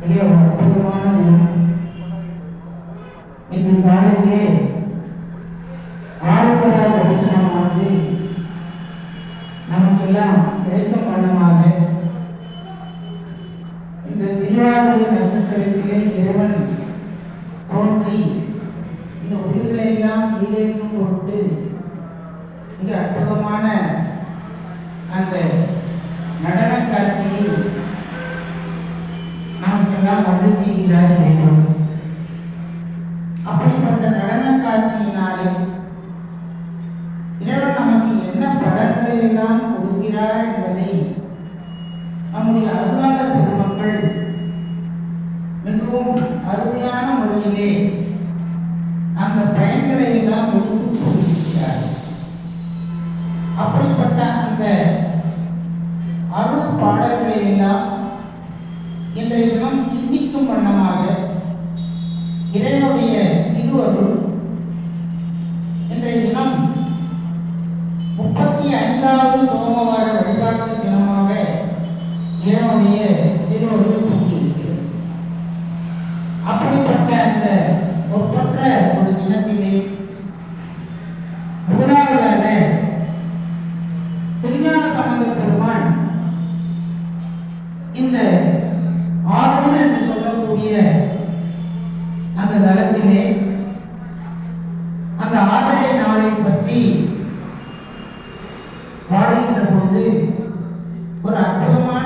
மிக அற்புதமான தினம். இன்று காலையிலே ஆழ்வதா தரிசனமானது நமக்கெல்லாம் கிடைக்கும் வண்ணமாக இந்த திருவாதிரை நட்சத்திரத்திலே இறைவன் தோன்றி இந்த உயிர்களை எல்லாம் ஈரேற்றும் பொருட்டு மிக அற்புதமான அந்த நடன காட்சியில் நமக்கெல்லாம் வந்து தீர்கிறார் இறைவன் அப்படிப்பட்ட நடன காட்சியினாலே இறைவன் நமக்கு என்ன பலன்களை எல்லாம் கொடுக்கிறார் என்பதை நம்முடைய அருளாளர் பெருமக்கள் மிகவும் அருமையான முறையிலே அந்த பயன்களை எல்லாம் எடுத்து கூறியிருக்கிறார் அப்படிப்பட்ட அந்த அருள் பாடல்களை எல்லாம் இன்றைய தினம் சிந்திக்கும் வண்ணமாக இறைவனுடைய திருவருள் இன்றைய தினம் முப்பத்தி ஐந்தாவது சோமவார வழிபாட்டு தினமாக இறைவனுடைய திருவருள் வந்து ஒரு அற்புதமான